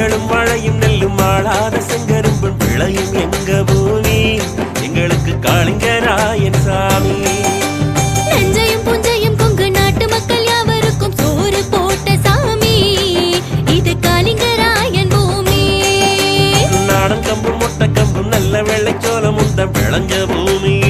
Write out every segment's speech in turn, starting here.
மஞ்சளும் மழையும் நெல்லும் ஆளாத செங்கரும்பும் பிழையும் எங்க பூமி? எங்களுக்கு காளிங்கராயன் சாமி. நெஞ்சையும் புஞ்சையும் கொங்கு நாட்டு மக்கள் யாவருக்கும் சோறு போட்ட சாமி. இது காளிங்கராயன் பூமி. நாடன் கம்பும் மொட்டை கம்பும் நல்ல வெள்ளைச்சோளம் உந்த பூமி.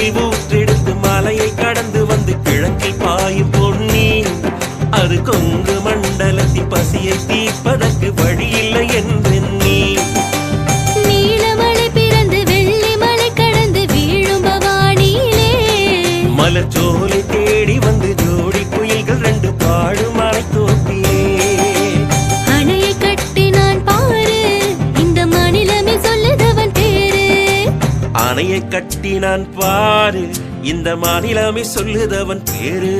குடகில் ஊற்றெடுத்து மலையை கடந்து வந்து கிழக்கில் பாயும் பொன்னி. அது கொங்கு மண்டலத்தின் பசியை தீர்ப்பதற்கு வழி இல்லை அணையை கட்டி நான் பாரு. இந்த மாநிலமே சொல்லுதவன் பேரு.